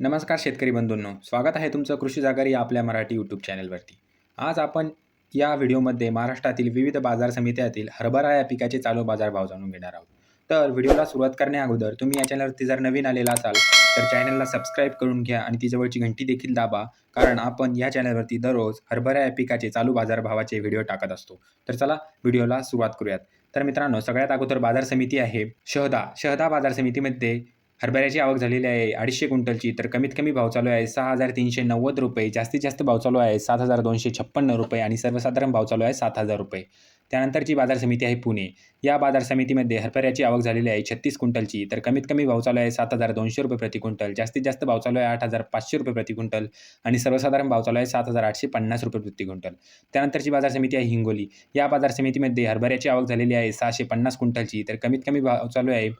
नमस्कार शेतकरी बंधूंनो स्वागत आहे तुमचं कृषी जागर या आपल्या मराठी यूट्यूब चॅनलवरती आज आपण या व्हिडिओमध्ये महाराष्ट्रातील विविध बाजार समित्यातील हरभरा या पिकाचे चालू बाजारभाव जाणून घेणार आहोत. तर व्हिडिओला सुरुवात करण्या अगोदर तुम्ही या चॅनलवरती जर नवीन आलेला असाल तर चॅनलला सबस्क्राईब करून घ्या आणि ती जवळची घंटी देखील दाबा कारण आपण या चॅनलवरती दररोज हरभरा या पिकाचे चालू बाजारभावाचे व्हिडिओ टाकत असतो. तर चला व्हिडिओला सुरुवात करूयात. तर मित्रांनो सगळ्यात अगोदर बाजार समिती आहे शहदा. शहदा बाजार समितीमध्ये हरभऱ्याची आवक झालेली आहे अडीचशे क्विंटलची. तर कमीत कमी भाव चालू आहे सहा हजार तीनशे नव्वद रुपये जास्तीत जास्त भाव चालू आहे सात हजार दोनशे छप्पन्न रुपये आणि सर्वसाधारण भाव चालू आहे सात हजार रुपये. त्यानंतरची बाजार समिती आहे पुणे. या बाजार समितीमध्ये हरभऱ्याची आवक झालेली आहे छत्तीस क्विंटलची. तर कमीत कमी भाव चालू आहे सात हजार दोनशे रुपये प्रति क्विंटल जास्तीत जास्त भाव चालू आहे आठ हजार पाचशे रुपये प्रति क्विंटल आणि सर्वसाधारण भाव चालू आहे सात हजार आठशे पन्नास रुपये प्रति क्विंटल. त्यानंतरची बाजार समिती आहे हिंगोली. या बाजार समितीमध्ये हरभऱ्याची आवक झालेली आहे सहाशे पन्नास क्विंटलची. तर कमीत कमी भाव चालू आहे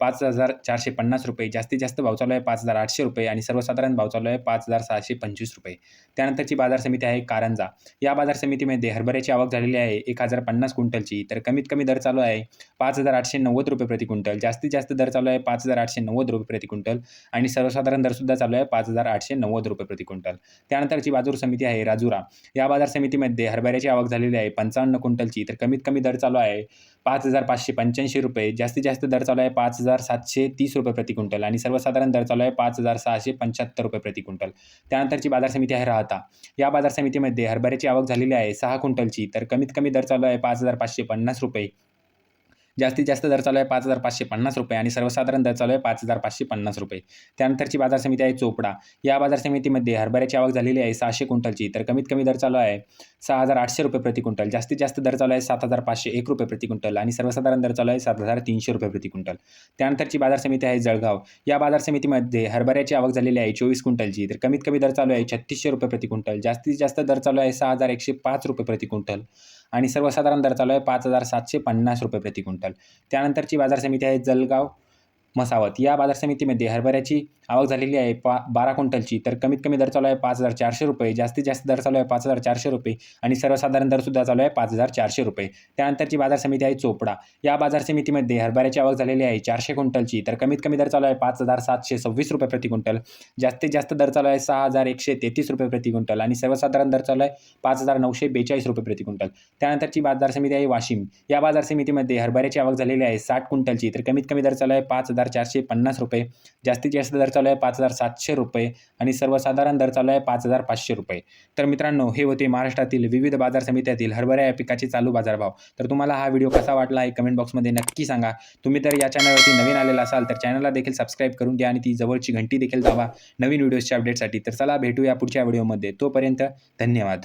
पाच हजार चारशे पन्नास रुपये. जास्तीत जास्त भाव चालू आहे पाच हजार आठशे रुपये आणि सर्वसाधारण भाव चालू आहे पाच हजार सहाशे पंचवीस रुपये. त्यानंतरची बाजार समिती आहे कारंजा. या बाजार समितीमध्ये हरभऱ्याची आवक झालेली आहे एक हजार पन्नास क्विंटलची. तर कमीत कमी दर चालू आहे पाच हजार आठशे नव्वद रुपये प्रति क्विंटल. जास्तीत जास्त दर चालू आहे पाच हजार आठशे नव्वद रुपये प्रति क्विंटल आणि सर्वसाधारण दरसुद्धा चालू आहे पाच हजार आठशे नव्वद रुपये प्रति क्विंटल. त्यानंतरची बाजूर समिती आहे राजुरा. या बाजार समितीमध्ये हरभऱ्याची आवक झालेली आहे पंचावन्न क्विंटलची. तर कमीत कमी दर चालू आहे पाच हजार पाचशे पंच्याऐंशी रुपये. जास्तीत जास्त दर चालू आहे पाच हजार सातशे तीस रुपये प्रति क्विंटल आणि सर्वसाधारण दर चालू आहे पाच हजार सहाशे पंच्याहत्तर रुपये प्रति क्विंटल. त्यानंतरची बाजार समिती आहे राहता. या बाजार समितीमध्ये हरभऱ्याची आवक झालेली आहे सहा क्विंटलची तर कमीत कमी दर चालू आहे पाच हजार पाचशे पन्नास रुपये. जास्तीत जास्त दर चालू आहे पाच हजार पाचशे पन्नास रुपये आणि सर्वसाधारण दर चालू आहे पाच हजार पाचशे पन्नास रुपये. त्यानंतरची बाजार समिती आहे चोपडा. या बाजार समितीमध्ये हरभऱ्याची आवक झालेली आहे सहाशे क्विंटलची तर कमीत कमी दर चालू आहे सहा हजार आठशे रुपये प्रति क्विंटल. जास्तीत जास्त दर चालू आहे सात हजार पाचशे एक रुपये प्रति क्विंटल आणि सर्वसाधारण दर चालू आहे सात हजार तीनशे रुपये प्रति क्विंटल. त्यानंतरची बाजार समिती आहे जळगाव. या बाजार समितीमध्ये हरभऱ्याची आवक झालेली आहे चोवीस क्विंटलची. तर कमीत कमी दर चालू आहे छत्तीसशे रुपये प्रति क्विंटल. जास्तीत जास्त दर चालू आहे सहा हजार एकशे पाच रुपये प्रति क्विंटल. आणि सर्वसाधारण दर चालू आहे पाच हजार सातशे पन्नास रुपये प्रति क्विंटल. त्यानंतरची बाजार समिती आहे जळगाव. मसावत. या बाजार समितीमध्ये हरभऱ्याची आवक झालेली आहे पा बारा क्विंटलची. तर कमीत कमी दर चालू आहे पाच हजार चारशे रुपये जास्तीत जास्त दर चालू आहे पाच हजार चारशे रुपये आणि सर्वसाधारण दरसुद्धा चालू आहे पाच हजार चारशे रुपये. त्यानंतरची बाजार समिती आहे चोपडा. या बाजार समितीमध्ये हरभऱ्याची आवक झालेली आहे चारशे क्विंटलची. तर कमीत कमी दर चालू आहे पाच हजार सातशे सव्वीस रुपये प्रति क्विंटल. जास्तीत जास्त दर चालू आहे सहा हजार एकशे तेहतीस रुपये प्रति क्विंटल आणि सर्वसाधारण दर चालू आहे पाच हजार नऊशे बेचाळीस रुपये प्रति क्विंटल. त्यानंतरची बाजार समिती आहे वाशिम. या बाजार समितीमध्ये हरभऱ्याची आवक झालेली आहे साठ क्विंटलची. तर कमीत कमी दर चालू आहे पाच हजार चारशे पन्नास रुपये. जास्तीत जास्त दर चालू आहे पाच हजार सातशे रुपये आणि सर्वसाधारण दर चालू आहे पाच हजार पाचशे रुपये. तर मित्रांनो हे होते महाराष्ट्रातील विविध बाजार समित्यातील हरभरा या पिकाचे चालू बाजारभाव. तर तुम्हाला हा व्हिडिओ कसा वाटला आहे कमेंट बॉक्समध्ये नक्की सांगा. तुम्ही तर या चॅनलवरती नवीन आलेला असाल तर चॅनलला देखील सबस्क्राईब करून घ्या आणि ती जवळची घंटी देखील दावा नवीन व्हिडिओजच्या अपडेटसाठी तर चला भेटूया पुढच्या व्हिडिओमध्ये तोपर्यंत धन्यवाद.